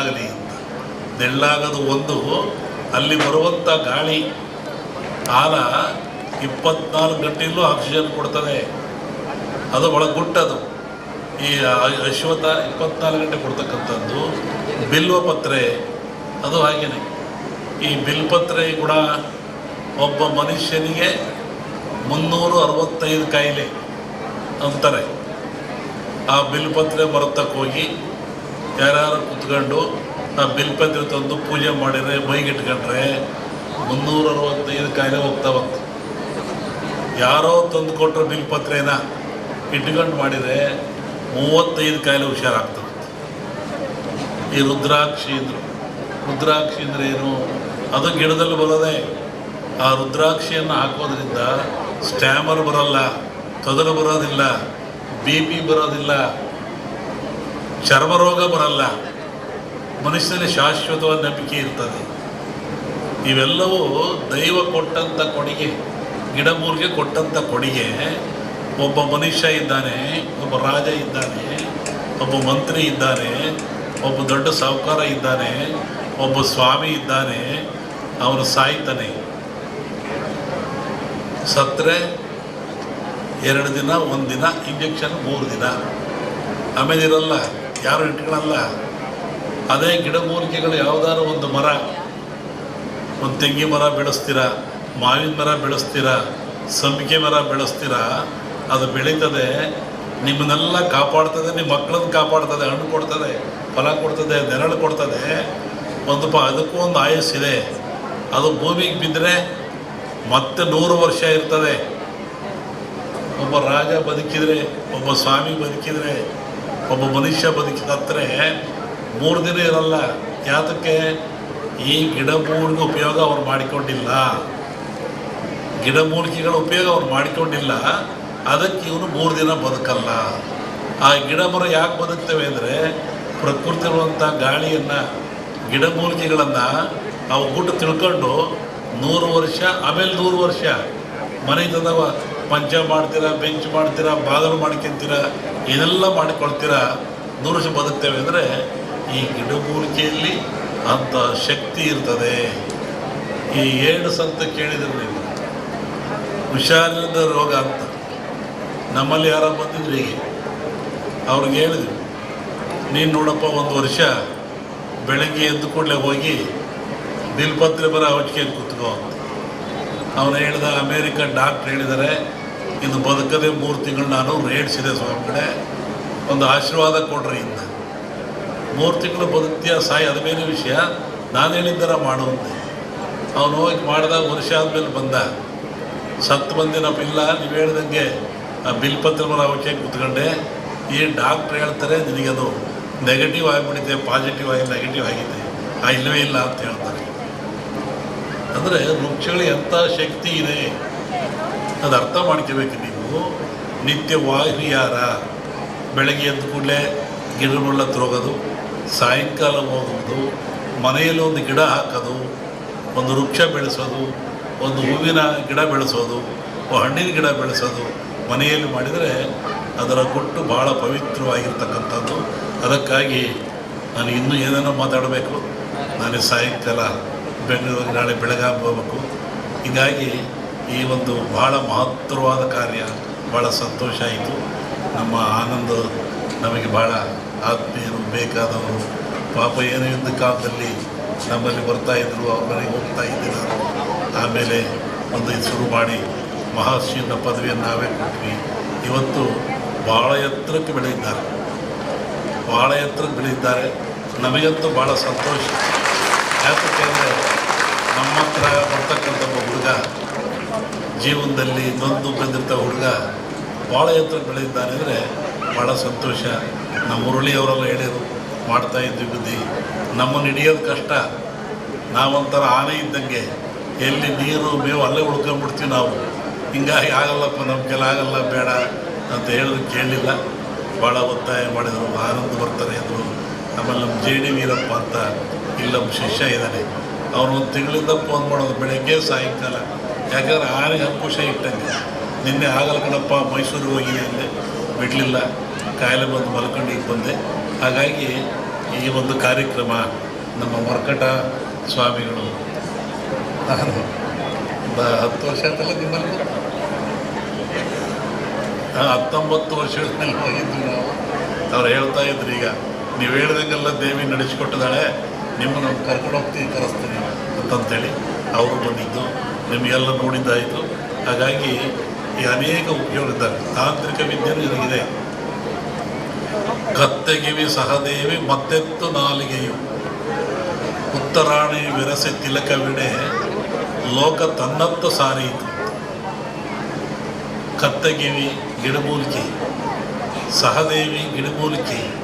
ನೆಳ್ಳಾಗಲಿ ಅಂತ ಒಂದು ಅಲ್ಲಿ ಬರುವಂಥ ಗಾಳಿ, ಕಾಲ ಇಪ್ಪತ್ನಾಲ್ಕು ಗಂಟೆಯಲ್ಲೂ ಆಕ್ಸಿಜನ್ ಕೊಡ್ತದೆ. ಅದು ಒಳ ಗುಟ್ಟದು ಈ ಅಶ್ವಥ ಇಪ್ಪತ್ನಾಲ್ಕು ಗಂಟೆ ಕೊಡ್ತಕ್ಕಂಥದ್ದು ಬಿಲ್ವ ಪತ್ರೆ, ಅದು ಹಾಗೇನೆ. ಈ ಬಿಲ್ಪತ್ರೆ ಕೂಡ ಒಬ್ಬ ಮನುಷ್ಯನಿಗೆ ಮುನ್ನೂರು ಅರವತ್ತೈದು ಕಾಯಿಲೆ ಅಂತಾರೆ. ಆ ಬಿಲ್ಪತ್ರೆ ಬರುತ್ತಕ್ಕೆ ಹೋಗಿ ಯಾರ್ಯಾರು ಕುತ್ಕೊಂಡು ಆ ಬಿಲ್ಪತ್ರೆ ತಂದು ಪೂಜೆ ಮಾಡಿದರೆ ಮೈಗಿಟ್ಕೊಂಡ್ರೆ ಮುನ್ನೂರ ಅರವತ್ತೈದು ಕಾಯಿಲೆ ಹೋಗ್ತಾವಂತೆ ಯಾರೋ ತಂದು ಕೊಟ್ಟರು ಬಿಲ್ಪತ್ರೆನ ಇಟ್ಕೊಂಡು ಮಾಡಿದರೆ ಮೂವತ್ತೈದು ಕಾಯಿಲೆ ಹುಷಾರಾಗ್ತದೆ. ಈ ರುದ್ರಾಕ್ಷಿ ಅಂದರು. ರುದ್ರಾಕ್ಷಿ ಅಂದರೆ ಏನು? ಅದು ಗಿಡದಲ್ಲಿ ಬರೋದೇ. ಆ ರುದ್ರಾಕ್ಷಿಯನ್ನು ಹಾಕೋದ್ರಿಂದ ಸ್ಟ್ಯಾಮರ್ ಬರೋಲ್ಲ ತೊದಲು ಬರೋದಿಲ್ಲ, ಬಿ ಪಿ ಬರೋದಿಲ್ಲ ಚರ್ಮರೋಗ ಬರಲ್ಲ. ಮನುಷ್ಯನಲ್ಲಿ ಶಾಶ್ವತವಾದ ನಂಬಿಕೆ ಇರ್ತದೆ. ಇವೆಲ್ಲವೂ ದೈವ ಕೊಟ್ಟಂಥ ಕೊಡುಗೆ, ಗಿಡಮೂರಿಗೆ ಕೊಟ್ಟಂಥ ಕೊಡುಗೆ. ಒಬ್ಬ ಮನುಷ್ಯ ಇದ್ದಾನೆ, ಒಬ್ಬ ರಾಜ ಇದ್ದಾನೆ, ಒಬ್ಬ ಮಂತ್ರಿ ಇದ್ದಾನೆ, ಒಬ್ಬ ದೊಡ್ಡ ಸಾಹುಕಾರ ಇದ್ದಾನೆ, ಒಬ್ಬ ಸ್ವಾಮಿ ಇದ್ದಾನೆ, ಅವನು ಸಾಯ್ತಾನೆ. ಸತ್ರೆ ಎರಡು ದಿನ ಒಂದು ದಿನ ಇಂಜೆಕ್ಷನ್ ಮೂರು ದಿನ. ಆಮೇಲೆ ಇರಲ್ಲ ಯಾರು ಇಟ್ಕೊಳ್ಳಲ್ಲ ಅದೇ ಗಿಡಮೂಲಿಕೆಗಳು ಯಾವುದಾದ್ರು ಒಂದು ಮರ, ಒಂದು ತೆಂಗಿ ಮರ ಬೆಳೆಸ್ತೀರಾ, ಮಾವಿನ ಮರ ಬೆಳೆಸ್ತೀರಾ, ಸಂಪಿಗೆ ಮರ ಬೆಳೆಸ್ತೀರಾ, ಅದು ಬೆಳೀತದೆ, ನಿಮ್ಮನ್ನೆಲ್ಲ ಕಾಪಾಡ್ತದೆ, ನಿಮ್ಮ ಮಕ್ಕಳನ್ನ ಕಾಪಾಡ್ತದೆ, ಹಣ್ಣು ಕೊಡ್ತದೆ, ಫಲ ಕೊಡ್ತದೆ, ನೆರಳು ಕೊಡ್ತದೆ. ಒಂದು ಪ ಅದಕ್ಕೂ ಒಂದು ಆಯಸ್ಸಿದೆ ಅದು ಭೂಮಿಗೆ ಬಿದ್ದರೆ ಮತ್ತೆ ನೂರು ವರ್ಷ ಇರ್ತದೆ. ಒಬ್ಬ ರಾಜ ಬದುಕಿದರೆ, ಒಬ್ಬ ಸ್ವಾಮಿ ಬದುಕಿದರೆ ಒಬ್ಬ ಮನುಷ್ಯ ಬದುಕಿದತ್ರೆ ಮೂರು ದಿನ ಇರಲ್ಲ. ಯಾತಕ್ಕೆ? ಈ ಗಿಡಮೂಲಿಕೆ ಉಪಯೋಗ ಅವ್ರು ಮಾಡಿಕೊಂಡಿಲ್ಲ. ಗಿಡಮೂಲಿಕೆಗಳ ಉಪಯೋಗ ಅವ್ರು ಮಾಡಿಕೊಂಡಿಲ್ಲ. ಅದಕ್ಕೆ ಇವನು ಮೂರು ದಿನ ಬದುಕಲ್ಲ. ಆ ಗಿಡ ಮರ ಯಾಕೆ ಬದುಕ್ತವೆ ಅಂದರೆ ಪ್ರಕೃತಿರುವಂಥ ಗಾಳಿಯನ್ನು, ಗಿಡಮೂಲಿಕೆಗಳನ್ನು ಅವು ಗುಟ್ಟು ತಿಳ್ಕೊಂಡು ನೂರು ವರ್ಷ, ಆಮೇಲೆ ನೂರು ವರ್ಷ ಮನೆ ತಂದವ ಪಂಚ ಮಾಡ್ತೀರಾ, ಬೆಂಚ್ ಮಾಡ್ತೀರಾ, ಬಾಗಿಲು ಮಾಡ್ಕೊಂತೀರಾ ಇದೆಲ್ಲ ಮಾಡಿಕೊಳ್ತೀರಾ? ದೂರ ಬದುಕ್ತೇವೆ ಅಂದರೆ ಈ ಗಿಡಮೂಲಿಕೆಯಲ್ಲಿ ಅಂಥ ಶಕ್ತಿ ಇರ್ತದೆ. ಈ ಏಳು ಸಂತ ಕೇಳಿದ್ರು ನೀವು. ಹುಷಾರಿಲ್ಲದ ರೋಗ ಅಂತ. ನಮ್ಮಲ್ಲಿ ಯಾರೋ ಬಂದಿದ್ರು ಹೀಗೆ. ಅವ್ರಿಗೆ ಹೇಳಿದ್ರು, ನೀನು ನೋಡಪ್ಪ, ಒಂದು ವರ್ಷ ಬೆಳಗ್ಗೆ ಎದ್ದು ಕೂಡಲೇ ಹೋಗಿ ಬಿಲ್ಪತ್ರೆ ಬರೋ ಔಷಧಿ ಕೂತ್ಕೋ ಅಂತ. ಅವನು ಹೇಳಿದ ಅಮೇರಿಕನ್ ಡಾಕ್ಟ್ರ್ ಹೇಳಿದ್ದಾರೆ ಇದು ಬದುಕದೆ ಮೂರು ತಿಂಗಳು ನಾನು ರೇಡ್ಸಿದೆ ಸ್ವಾಮಿ ಕಡೆ ಒಂದು ಆಶೀರ್ವಾದ ಕೊಡ್ರಿ ಇಂದ. ಮೂರು ತಿಂಗಳು ಬದುಕ್ತೀಯ ಸಾಯಿ, ಅದ ಮೇಲೆ ವಿಷಯ. ನಾನು ಹೇಳಿದ್ದರ ಮಾಡುವಂತೆ ಅವನು ಹೋಗಿ ಮಾಡಿದಾಗ ವರ್ಷ ಆದಮೇಲೆ ಬಂದ. ಸತ್ತು ಬಂದಿನಪ್ಪ ಇಲ್ಲ ನೀವು ಹೇಳ್ದಂಗೆ ಆ ಬಿಲ್ಪತ್ರ ಮರ ಅವಶ್ಯ ಕೂತ್ಕೊಂಡೆ. ಈ ಡಾಕ್ಟ್ರ್ ಹೇಳ್ತಾರೆ, ನಿನಗದು ನೆಗೆಟಿವ್ ಆಗಿಬಿಟ್ಟಿದೆ ಪಾಸಿಟಿವ್ ಆಗಿ ನೆಗೆಟಿವ್ ಆಗಿದೆ. ಆ ಇಲ್ಲವೇ ಇಲ್ಲ ಅಂತ ಹೇಳ್ತಾರೆ. ಅಂದರೆ ವೃಕ್ಷಗಳು ಎಂಥ ಶಕ್ತಿ ಇದೆ? ಅದು ಅರ್ಥ ಮಾಡ್ಕೋಬೇಕು ನೀವು. ನಿತ್ಯ ವಾಹಿಯಾರ ಬೆಳಗ್ಗೆ ಎದ್ದ ಕೂಡಲೇ ಗಿಡಗಳ ಹೋಗೋದು, ಸಾಯಂಕಾಲ ಹೋಗೋದು, ಮನೆಯಲ್ಲಿ ಒಂದು ಗಿಡ ಹಾಕೋದು, ಒಂದು ವೃಕ್ಷ ಬೆಳೆಸೋದು, ಒಂದು ಹೂವಿನ ಗಿಡ ಬೆಳೆಸೋದು ಹಣ್ಣಿನ ಗಿಡ ಬೆಳೆಸೋದು ಮನೆಯಲ್ಲಿ ಮಾಡಿದರೆ ಅದರ ಕೊಟ್ಟು ಭಾಳ ಪವಿತ್ರವಾಗಿರ್ತಕ್ಕಂಥದ್ದು. ಅದಕ್ಕಾಗಿ ನಾನು ಇನ್ನೂ ಏನೇನೋ ಮಾತಾಡಬೇಕು? ನಾನು ಸಾಯಂಕಾಲ ಬೆಂಗಳೂರಿಗೆ, ನಾಳೆ ಬೆಳಗ್ಗೆ ಹೋಗ್ಬೇಕು. ಹೀಗಾಗಿ ಈ ಒಂದು ಭಾಳ ಮಹತ್ತರವಾದ ಕಾರ್ಯ ಭಾಳ ಸಂತೋಷ ಆಯಿತು. ನಮ್ಮ ಆನಂದ ನಮಗೆ ಭಾಳ ಆತ್ಮೀಯರು ಬೇಕಾದವರು. ಪಾಪ ಏನೋ ಇದ್ದ ಕಾಲದಲ್ಲಿ ನಮ್ಮಲ್ಲಿ ಬರ್ತಾ ಇದ್ರು ಅವರಿಗೆ ಹೋಗ್ತಾ ಇದ್ದೆ ಆಮೇಲೆ ಒಂದು ಇದು ಶುರು ಮಾಡಿ ಮಹರ್ಷಿಯನ್ನ ಪದವಿಯನ್ನು ನಾವೇ ಕೊಟ್ವಿ. ಇವತ್ತು ಭಾಳ ಎತ್ತರಕ್ಕೆ ಬೆಳೆದಿದ್ದಾರೆ. ಭಾಳ ಎತ್ತರಕ್ಕೆ ಬೆಳೆದಿದ್ದಾರೆ. ನಮಗಂತೂ ಭಾಳ ಸಂತೋಷ. ಯಾತಕ್ಕೆ ಜೀವನದಲ್ಲಿ ನೊಂದು ಬಂದಿರ್ತ ಹುಡುಗ ಭಾಳ ಎತ್ತರ ಬೆಳೆದಿದ್ದಾನೆ ಅಂದರೆ ಭಾಳ ಸಂತೋಷ. ನಮ್ಮ ಮುರಳಿಯವರೆಲ್ಲ ಹೇಳಿದರು, ಮಾಡ್ತಾ ಇದ್ವಿ ಬುದ್ಧಿ. ನಮ್ಮನ್ನು ಹಿಡಿಯೋದು ಕಷ್ಟ. ನಾವೊಂಥರ ಆನೆ ಇದ್ದಂಗೆ. ಎಲ್ಲಿ ನೀರು, ಮೇವು ಅಲ್ಲೇ ಉಳ್ಕೊಂಡ್ಬಿಡ್ತೀವಿ ನಾವು. ಹಿಂಗಾಗಿ ಆಗಲ್ಲಪ್ಪ ನಮ್ಮ ಕೆಲ ಆಗಲ್ಲ, ಬೇಡ ಅಂತ ಹೇಳಿದ್ರು ಕೇಳಲಿಲ್ಲ ಭಾಳ ಒತ್ತಾಯ ಮಾಡಿದರು. ಆನಂದ ಬರ್ತಾರೆ ಅಂದರು ಆಮೇಲೆ ನಮ್ಮ ಜೆ ಡಿ ವೀರಪ್ಪ ಅಂತ ಇಲ್ಲಿ ನಮ್ಮ ಶಿಷ್ಯ ಇದ್ದಾನೆ. ಅವನು ಒಂದು ತಿಂಗಳಿಂದ ಫೋನ್ ಮಾಡೋದು ಬೆಳಗ್ಗೆ ಸಾಯಂಕಾಲ. ಯಾಕಂದ್ರೆ ಆನೆಗೆ ಅಂಕುಶ ಇಟ್ಟಂಗೆ ನಿನ್ನೆ ಆಗಲ್ಲ ಕಣಪ್ಪ ಮೈಸೂರಿಗೆ ಹೋಗಿದೆ ಅಂದೆ. ಬಿಡಲಿಲ್ಲ. ಕಾಯಿಲೆ ಬಂದು ಮಲ್ಕೊಂಡು ಬಂದೆ. ಹಾಗಾಗಿ ಈ ಒಂದು ಕಾರ್ಯಕ್ರಮ ನಮ್ಮ ಮರ್ಕಟ ಸ್ವಾಮಿಗಳು. ನಾನು ಹತ್ತು ವರ್ಷ ಆಯ್ತಲ್ಲ ನಿಮ್ಮಲ್ಲಿ? ಹತ್ತೊಂಬತ್ತು ವರ್ಷಗಳಲ್ಲಿ ಹೋಗಿದ್ವಿ ನಾವು. ಅವ್ರು ಹೇಳ್ತಾ ಇದ್ರು ಈಗ, ನೀವು ಹೇಳ್ದಂಗೆಲ್ಲ ದೇವಿ ನಡೆಸಿಕೊಟ್ಟಿದ್ದಾಳೆ. ನಿಮ್ಮನ್ನು ಕರ್ಕೊಂಡು ಹೋಗ್ತೀವಿ ಕರೆಸ್ತೀನಿ ಅಂತಂತೇಳಿ. ಅವರು ಬಂದಿದ್ದು. ನಿಮಗೆಲ್ಲ ನೋಡಿದ್ದಾಯಿತು. ಹಾಗಾಗಿ ಈ ಅನೇಕ ಉಪಯೋಗ ಇದ್ದಾರೆ ತಾಂತ್ರಿಕ ವಿದ್ಯೆಯೂ ಇದಾಗಿದೆ ಕತ್ತೆಗಿವಿ ಸಹದೇವಿ, ಮತ್ತೆತ್ತು ನಾಲಿಗೆಯು. ಉತ್ತರಾಣಿ ವಿರಸೆ ತಿಲಕವಿಡೆ. ಲೋಕ ತನ್ನತ್ತು ಸಾರಿಯಿತು. ಕತ್ತಗಿವಿ ಗಿಡಮೂಲಿಕೆ. ಸಹದೇವಿ ಗಿಡಮೂಲಿಕೆ.